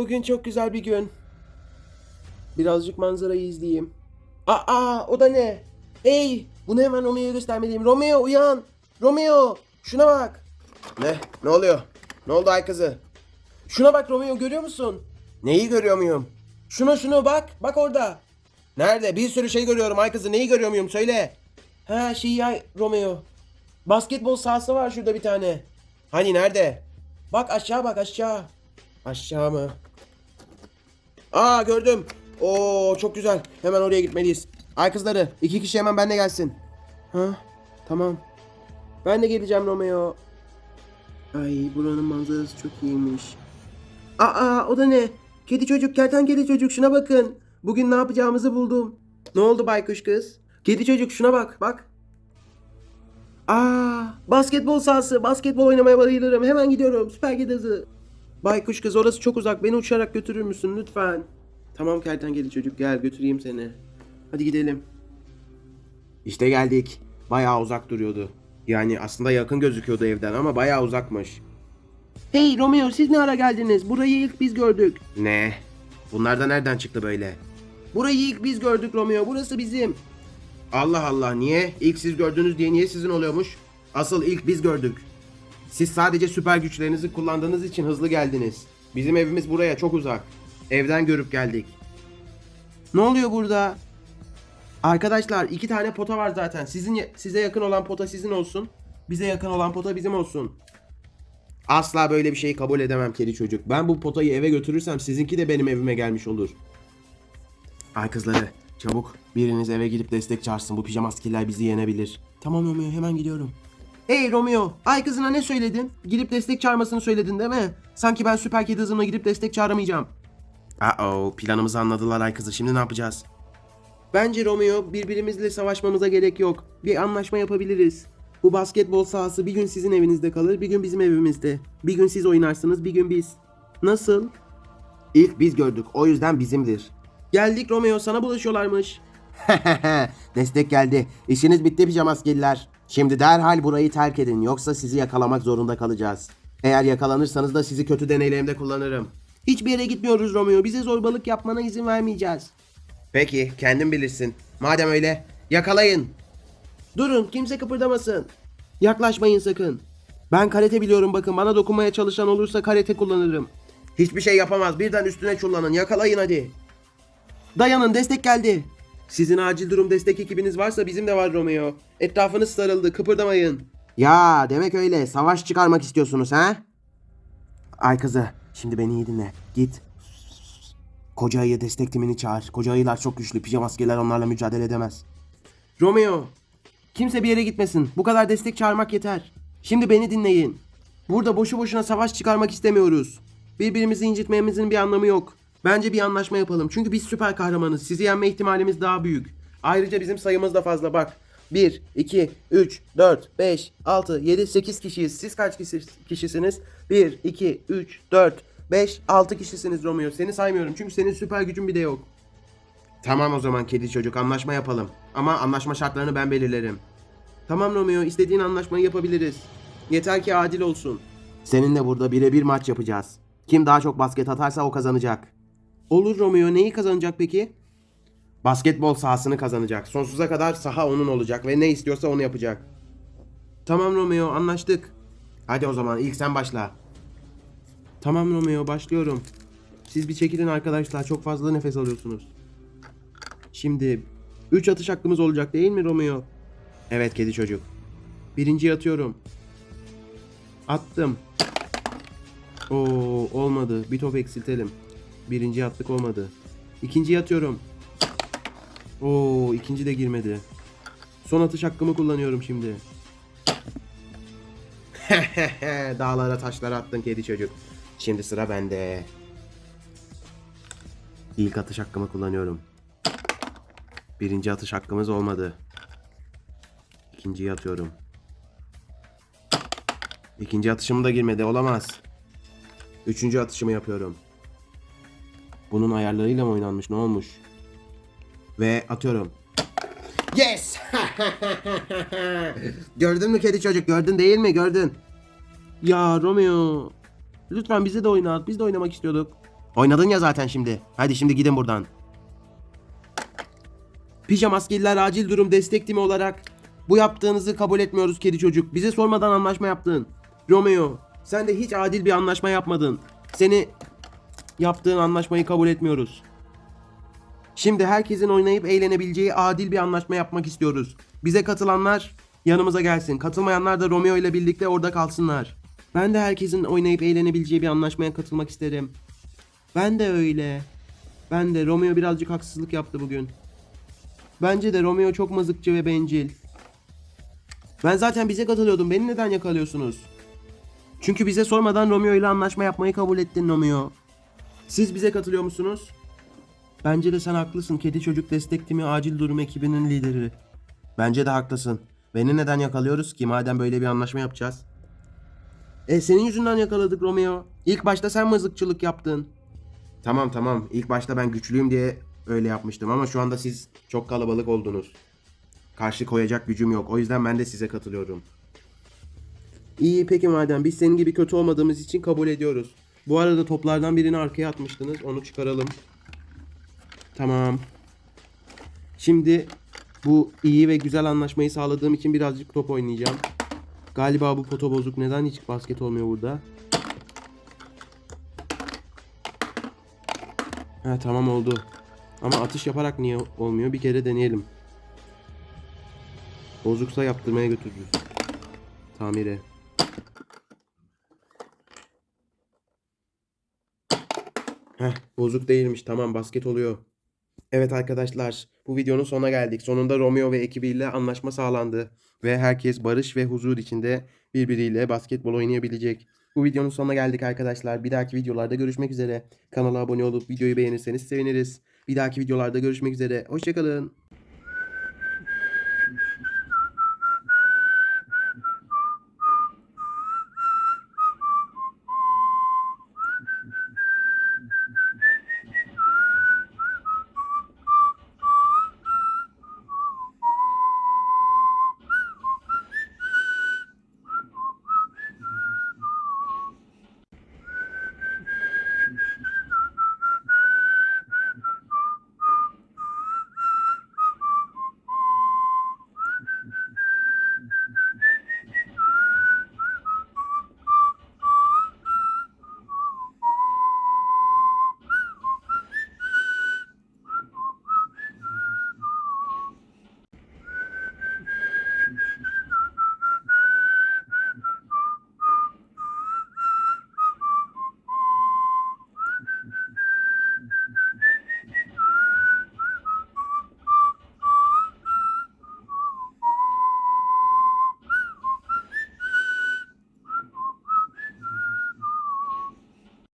bugün çok güzel bir gün. Birazcık manzarayı izleyeyim. Aa, o da ne? Hey, bunu hemen Romeo'ya göstermeliyim. Romeo uyan. Romeo, şuna bak. Ne? Ne oluyor? Ne oldu ay kızı? Şuna bak Romeo görüyor musun? Neyi görüyor muyum? Şuna şunu bak. Bak orada. Nerede? Bir sürü şey görüyorum ay kızı. Neyi görüyor muyum? Söyle. Ha şey ya Romeo. Basketbol sahası var şurada bir tane. Hani nerede? Bak aşağı bak aşağı. Aşağı mı? Aa gördüm. Oo çok güzel. Hemen oraya gitmeliyiz. Ay kızları iki kişi hemen benimle gelsin. Ha tamam. Ben de geleceğim Romeo. Ay buranın manzarası çok iyiymiş. Aa o da ne? Kedi çocuk, kertenkele çocuk şuna bakın. Bugün ne yapacağımızı buldum. Ne oldu baykuş kız? Kedi çocuk şuna bak bak. Aa basketbol sahası. Basketbol oynamaya bayılırım. Hemen gidiyorum. Süper kedi hızı. Baykuş kız orası çok uzak. Beni uçarak götürür müsün lütfen? Tamam kertenkele çocuk gel götüreyim seni. Hadi gidelim. İşte geldik. Bayağı uzak duruyordu. Yani aslında yakın gözüküyordu evden ama bayağı uzakmış. Hey Romeo siz ne ara geldiniz? Burayı ilk biz gördük. Ne? Bunlar da nereden çıktı böyle? Burayı ilk biz gördük Romeo. Burası bizim. Allah Allah niye? İlk siz gördünüz diye niye sizin oluyormuş? Asıl ilk biz gördük. Siz sadece süper güçlerinizi kullandığınız için hızlı geldiniz. Bizim evimiz buraya çok uzak. Evden görüp geldik. Ne oluyor burada? Arkadaşlar iki tane pota var zaten. Sizin size yakın olan pota sizin olsun. Bize yakın olan pota bizim olsun. Asla böyle bir şeyi kabul edemem kedi çocuk. Ben bu potayı eve götürürsem sizinki de benim evime gelmiş olur. Ay kızları çabuk biriniz eve gidip destek çağırsın. Bu pijama skiller bizi yenebilir. Tamam Romeo hemen gidiyorum. Hey Romeo, ay kızına ne söyledin? Gidip destek çağırmasını söyledin değil mi? Sanki ben süper kedi hızımla gidip destek çağıramayacağım. Uh planımızı anladılar ay kızı. Şimdi ne yapacağız? Bence Romeo birbirimizle savaşmamıza gerek yok. Bir anlaşma yapabiliriz. Bu basketbol sahası bir gün sizin evinizde kalır, bir gün bizim evimizde. Bir gün siz oynarsınız, bir gün biz. Nasıl? İlk biz gördük. O yüzden bizimdir. Geldik Romeo, sana bulaşıyorlarmış. Destek geldi. İşiniz bitti pijamaskeliler. Şimdi derhal burayı terk edin yoksa sizi yakalamak zorunda kalacağız. Eğer yakalanırsanız da sizi kötü deneylerimde kullanırım. Hiçbir yere gitmiyoruz Romeo. Bize zorbalık yapmana izin vermeyeceğiz. Peki, kendin bilirsin. Madem öyle, yakalayın. Durun, kimse kıpırdamasın. Yaklaşmayın sakın. Ben karate biliyorum bakın. Bana dokunmaya çalışan olursa karate kullanırım. Hiçbir şey yapamaz. Birden üstüne çullanın. Yakalayın hadi. Dayanın, destek geldi. Sizin acil durum destek ekibiniz varsa bizim de var Romeo. Etrafınız sarıldı, kıpırdamayın. Ya demek öyle. Savaş çıkarmak istiyorsunuz ha? Ay kızı, şimdi beni iyi dinle. Git. Koca ayı destek timini çağır. Koca ayılar çok güçlü. Pijamaskeler onlarla mücadele edemez. Romeo, kimse bir yere gitmesin. Bu kadar destek çağırmak yeter. Şimdi beni dinleyin. Burada boşu boşuna savaş çıkarmak istemiyoruz. Birbirimizi incitmemizin bir anlamı yok. Bence bir anlaşma yapalım. Çünkü biz süper kahramanız. Sizi yenme ihtimalimiz daha büyük. Ayrıca bizim sayımız da fazla bak. 1, 2, 3, 4, 5, 6, 7, 8 kişiyiz. Siz kaç kişi, kişisiniz? 1, 2, 3, 4, 5, 6 kişisiniz Romeo. Seni saymıyorum çünkü senin süper gücün bir de yok. Tamam o zaman kedi çocuk anlaşma yapalım. Ama anlaşma şartlarını ben belirlerim. Tamam Romeo istediğin anlaşmayı yapabiliriz. Yeter ki adil olsun. Seninle burada birebir maç yapacağız. Kim daha çok basket atarsa o kazanacak. Olur Romeo neyi kazanacak peki? Basketbol sahasını kazanacak. Sonsuza kadar saha onun olacak ve ne istiyorsa onu yapacak. Tamam Romeo anlaştık. Hadi o zaman ilk sen başla. Tamam Romeo başlıyorum. Siz bir çekilin arkadaşlar çok fazla nefes alıyorsunuz. Şimdi 3 atış hakkımız olacak değil mi Romeo? Evet kedi çocuk. Birinciyi atıyorum. Attım. Oo olmadı. Bir top eksiltelim. Birinci attık olmadı. İkinciyi atıyorum. Oo ikinci de girmedi. Son atış hakkımı kullanıyorum şimdi. Dağlara taşlara attın kedi çocuk. Şimdi sıra bende. İlk atış hakkımı kullanıyorum. Birinci atış hakkımız olmadı. İkinciyi atıyorum. İkinci atışım da girmedi. Olamaz. Üçüncü atışımı yapıyorum. Bunun ayarlarıyla mı oynanmış? Ne olmuş? Ve atıyorum. Yes! Gördün mü kedi çocuk? Gördün değil mi? Gördün. Ya Romeo. Lütfen bizi de oynat. Biz de oynamak istiyorduk. Oynadın ya zaten şimdi. Hadi şimdi gidin buradan. Pijama askeriler acil durum destek timi olarak bu yaptığınızı kabul etmiyoruz kedi çocuk. Bize sormadan anlaşma yaptın. Romeo sen de hiç adil bir anlaşma yapmadın. Seni yaptığın anlaşmayı kabul etmiyoruz. Şimdi herkesin oynayıp eğlenebileceği adil bir anlaşma yapmak istiyoruz. Bize katılanlar yanımıza gelsin. Katılmayanlar da Romeo ile birlikte orada kalsınlar. Ben de herkesin oynayıp eğlenebileceği bir anlaşmaya katılmak isterim. Ben de öyle. Ben de Romeo birazcık haksızlık yaptı bugün. Bence de Romeo çok mızıkçı ve bencil. Ben zaten bize katılıyordum. Beni neden yakalıyorsunuz? Çünkü bize sormadan Romeo ile anlaşma yapmayı kabul ettin Romeo. Siz bize katılıyor musunuz? Bence de sen haklısın. Kedi Çocuk Destek Timi Acil Durum ekibinin lideri. Bence de haklısın. Beni neden yakalıyoruz ki madem böyle bir anlaşma yapacağız? E senin yüzünden yakaladık Romeo. İlk başta sen mızıkçılık yaptın. Tamam tamam. İlk başta ben güçlüyüm diye öyle yapmıştım ama şu anda siz çok kalabalık oldunuz. Karşı koyacak gücüm yok. O yüzden ben de size katılıyorum. İyi peki madem biz senin gibi kötü olmadığımız için kabul ediyoruz. Bu arada toplardan birini arkaya atmıştınız. Onu çıkaralım. Tamam. Şimdi bu iyi ve güzel anlaşmayı sağladığım için birazcık top oynayacağım. Galiba bu pota bozuk. Neden hiç basket olmuyor burada? Ha tamam oldu. Ama atış yaparak niye olmuyor? Bir kere deneyelim. Bozuksa yaptırmaya götürürüz. Tamire. Heh, bozuk değilmiş. Tamam basket oluyor. Evet arkadaşlar, bu videonun sonuna geldik. Sonunda Romeo ve ekibiyle anlaşma sağlandı ve herkes barış ve huzur içinde birbiriyle basketbol oynayabilecek. Bu videonun sonuna geldik arkadaşlar. Bir dahaki videolarda görüşmek üzere. Kanala abone olup videoyu beğenirseniz seviniriz. Bir dahaki videolarda görüşmek üzere. Hoşçakalın.